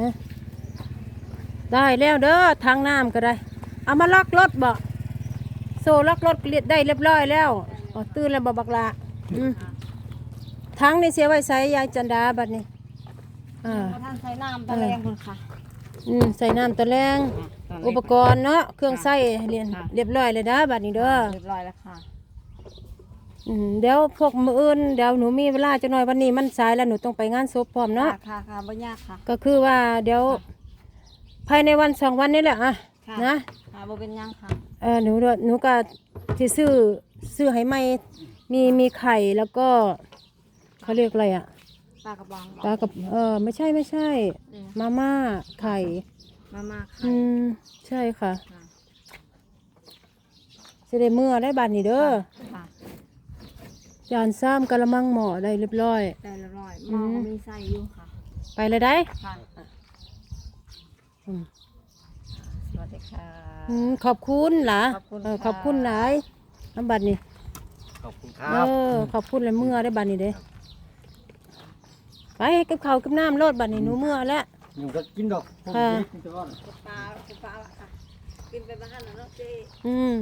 นะได้แล้วเด้อทางน้ำก็ได้ เอามาล็อกรถบ่โซ่ล็อกรถเรียได้เรียบร้อยแล้วอ๋อตื่นแล้วบ่บักละอืมทั้งนี่เสียไว้ใส่ยายจันดาบัดนี้อ่าท่านใช้น้ำตะแรงคุณค่ะอืมใส่น้ำตะแลงอุปกรณ์เนาะเครื่องใส่เรียนเรียบร้อยเลยนะบัดนี้เด้อเรียบร้อยแล้วค่ะอืม เดี๋ยวพวกมืออื่นเดี๋ยวหนูมีเวลาจะหน่อยวันนี้มันสายแล้วหนูต้องไปงานศพพร้อมเนาะค่ะค่ะค่ะบ่ยากค่ะ ก็คือว่าเดี๋ยว ภายในวันสองวันนี้แหละอะค่ะนะค่ะบ่เป็นหยังค่ะ เออหนูด้วยหนูก็ที่ซื้อซื้อให้ใหม่มีมีไข่แล้วก็เขาเรียกอะไรอะปลากระป๋องปลากับเออไม่ใช่ไม่ใช่อืมมาม่าไข่ มามาค่ะอืมใช่ค่ะค่ะจะได้เมื่อได้บัตรนี่เด้อ ค่ะ จานซ้ำกะละมังหม้อได้เรียบร้อย ได้เรียบร้อยหม้อก็มีไส้อยู่ค่ะไปเลยได้ค่ะอืมสวัสดีค่ะ อืมขอบคุณหล่ะขอบคุณเออค่ะขอบคุณหลายน้ำบัตรนี่ขอบคุณคเอรับ อขอบคุณเลยเมื่อได้บัตรนี่เด้ไปกับเขาวกับน้ำโลดบัตรนี่หนูเมื่อแล้ว อยู่ก็กินดอกผมค่ะ กินตลอด ปลาปลาค่ะ กินไปบ้านแล้วเนาะเจ๊อืม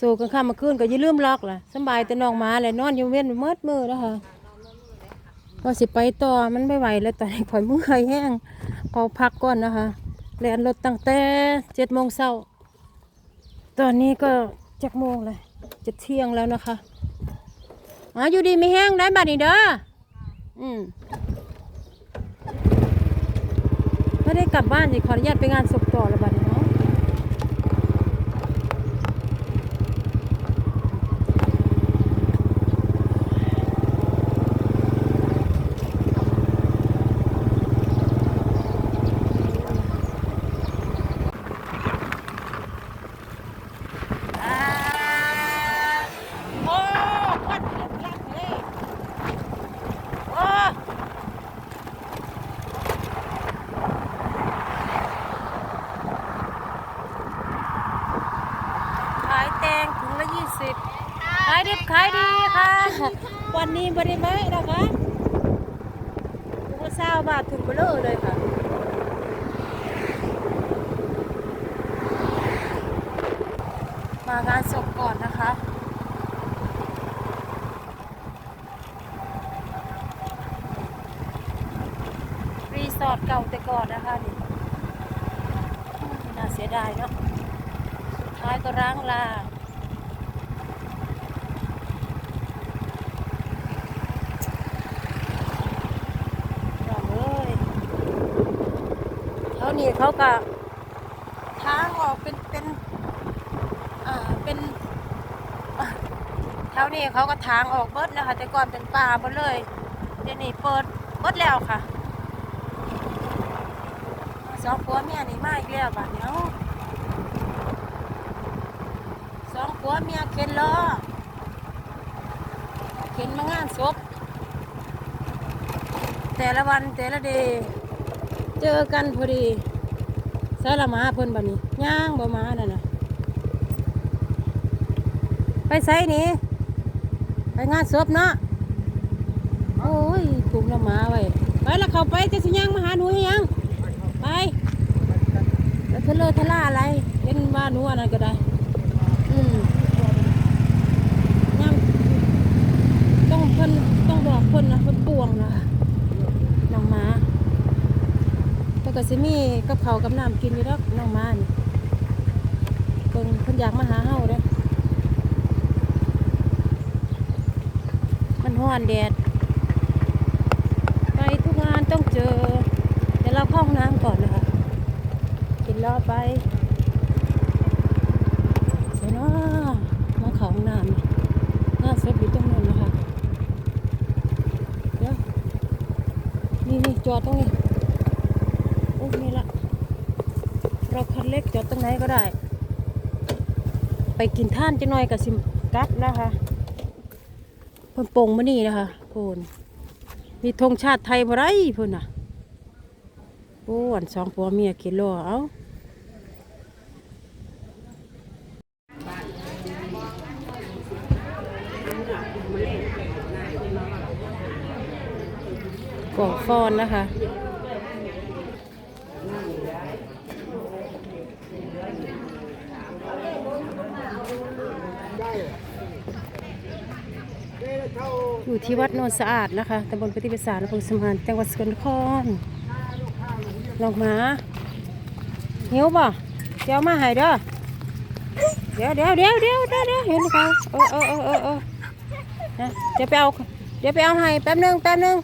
สู่กันข้ามมาคืนก็อย่าลืมล็อกล่ะสบายแต่น้องมาเลยนอนอยู่เว้นมื่อมือแล้วค่ะว่าสิไปต่อมันไม่ไหวแล้วตอนนี้ข่อยเมื่อยแห้งขอพักก่อนนะคะแล่นรถตั้งแต่เจ็ดโมงเช้าตอนนี้ก็เจักโมงเลยจะเที่ยงแล้วนะคะอะอยู่ดีไม่แห้งได้บัดนี้เด้ออืมไม่ได้กลับบ้านสิขออนุญาตไปงานศพต่อแล้วบัดนี้เนาะ โอ้ควันเยอะแยะเลยโอ้ขายแตงถุงละยี่สิบขาย ดิบขายดีค่ะ วันนี้บริไม่นะคะถุงละเศร้าบาทถุงเบลอเลยค่ะมางานศพก่อนนะคะรีสอร์ทเก่าแต่ก่อนนะคะนี่น่าเสียดายเนาะสุดท้ายก็ร้างลาเราเอ้ย เท่านี้เขาก็ทางออกเป็นเป็นอ่าเป็นแถวนี้เขาก็ทางออกเบิดนะคะแต่ก่อนเป็นป่าหมดเลย เดี๋ยวนี้เปิดเบิดแล้วค่ะสองผัวเมียนี่มาอีกแล้วบ้านเนี้ยสองผัวเมียเข็นล้อเข็นมางานศพแต่ละวันแต่ละเดย์ เจอกันพอดีสารมาเพิ่นบัดนี้ย่างบ่มานั่นน่ะไปไสนี่ไปงานศพเนาะโอ้ยถูกละมาไว้ไปแล้วเข้าไปจะสิยังมาหาหนูยังไปแล้วเธอเลอทะล่าอะไรเห็นว่าหนูอันนั้นก็ได้อืมยังต้องเพิ่นต้องบอกเพิ่นนะเพิ่นป่วงนะคะน้องหมาแต่ ก็สิมีกับเขากับน้ำกินอยู่แล้วน้องมานี่เพิ่นเพิ่นอยากมาหาเฮาเด้อมันห้อนแดดไปทุกงานต้องเจอ เดี๋ยวเราเข้าห้องน้ำก่อนนะคะกินรอไปเสร็จเนามาเข้าห้องน้ำงานศพอยู่ตรงนั้นนะคะเดี๋ยวนี่นี่จอดตรงนี้ โอ้นี่ละ เราคันเล็กจอดตรงไหนก็ได้ ไปกินท่านจะหน่อยกับสิมกลับนะคะเพิ่นโปงมานี่นะคะพูนมีธงชาติไทยบ่ไรพูนน่ะโอ้อันสองผัวเมียกินล้อเอาก่อฟอนนะคะ อยู่ที่วัดโนนสะอาดนะคะตำบลปฏิบัติสารอำเภอสมานจังหวัดสกลนครลองมาหิวป่ะเดี๋ยวมาให้เด้อเดี๋ยวเดี๋ยวเดี๋ยวเดี๋ยวเดี๋ยวเดี๋ยวเห็นเขาเออเออเออเออเออนะเดี๋ยวไปเอาเดี๋ยวไปเอาให้แป๊บนึงแป๊บนึง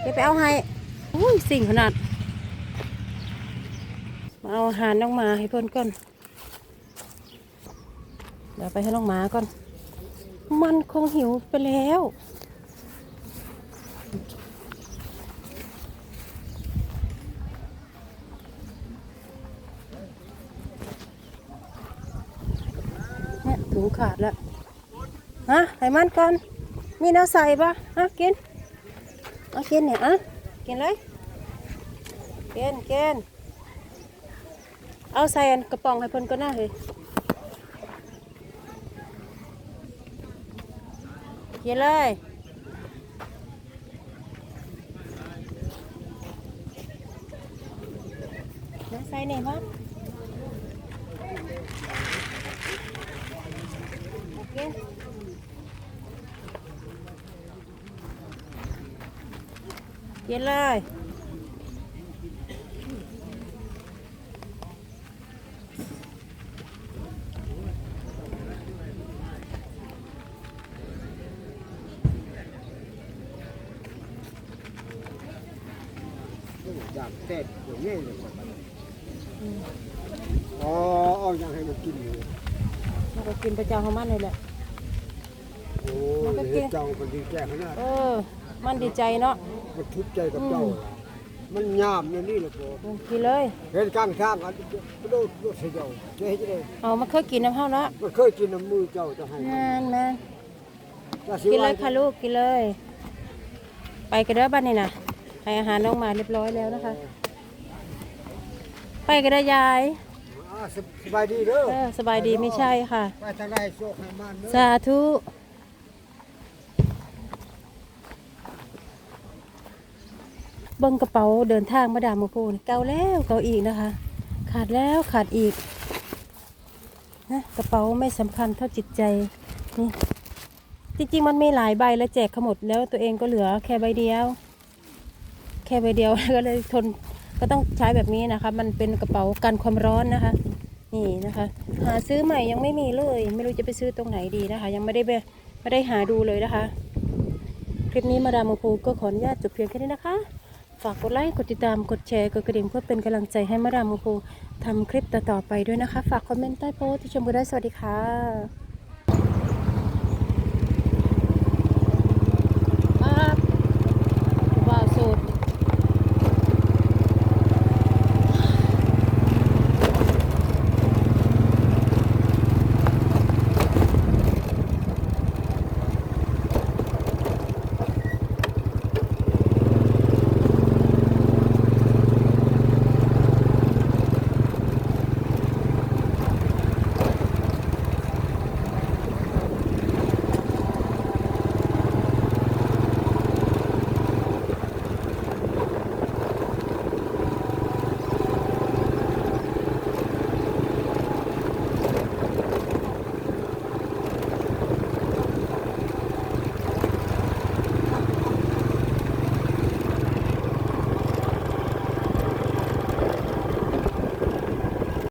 เดี๋ยวไปเอาให้อุ้ยสิ่งขนาดมาเอาอาหารน้องมาให้เพิ่นก่อน เดี๋ยวไปให้น้องหมาก่อน มันคงหิวไปแล้วเนี่ยถุงขาดแล้วฮะให้มันก่อน มีน้ำใส่ปะฮะกินเอากินเนี่ยอะกินเลยกินกินเอาใส่กระป๋องให้เพิ่นก็น่าเฮ้ย กินเลยน้ำใส่ เนี่ยมั้งกินกินเลยอยากเต้นอย่างนี้เลยครับอ๋อเอาอย่างให้มันกินอยู่มันก็กินประจำของมันเลยแหละ โอ้มันก็ยกิน เจ้ามันดีแก่ขนาดเออ มันดีใจเนาะมันทุกข์ใจกับเจ้า มันยามอย่างนี้เลยพ่ออืมกินเลย เห็นข้างทางอันกระโดดโดดใส่เจ้าเจ๊จะได้เอามาเคยกินน้ำเฮาเนาะมันเคยกินน้ำมือเจ้าจะให้แม่นแม่นถ้าสิกินเลยว่าค่ะลูกกินเลย ไปกันเด้อบ้านนี่นะ ให้อาหารน้องหมาเรียบร้อยแล้วนะคะ ไปกันเด้อยายอ่าสบายดีเด้อเออสบายดีไม่ใช่ค่ะ ไปทางใดโชคให้มันเด้อสาธุเบิ้งกระเป๋าเดินทางมาดามมาพูนเก่าแล้วเก่าอีกนะคะ ขาดแล้วขาดอีกนะกระเป๋าไม่สำคัญเท่าจิตใจนี่จริงๆมันมีหลายใบแล้วแจกเขาหมดแล้วตัวเองก็เหลือแค่ใบเดียว แค่ใบเดียวก็เลยทนก็ต้องใช้แบบนี้นะคะ มันเป็นกระเป๋ากันความร้อนนะคะ นี่นะคะ หาซื้อใหม่ยังไม่มีเลย ไม่รู้จะไปซื้อตรงไหนดีนะคะ ยังไม่ได้ไปไม่ได้หาดูเลยนะคะ คลิปนี้มาดามพูก็ขออนุญาตจบเพียงแค่นี้นะคะ ฝากกดไลค์กดติดตามกดแชร์กดกระดิ่งเพื่อเป็นกำลังใจให้มาดามพูทำคลิปต่อๆไปด้วยนะคะ ฝากคอมเมนต์ใต้โพสต์ที่ชมกันได้สวัสดีค่ะ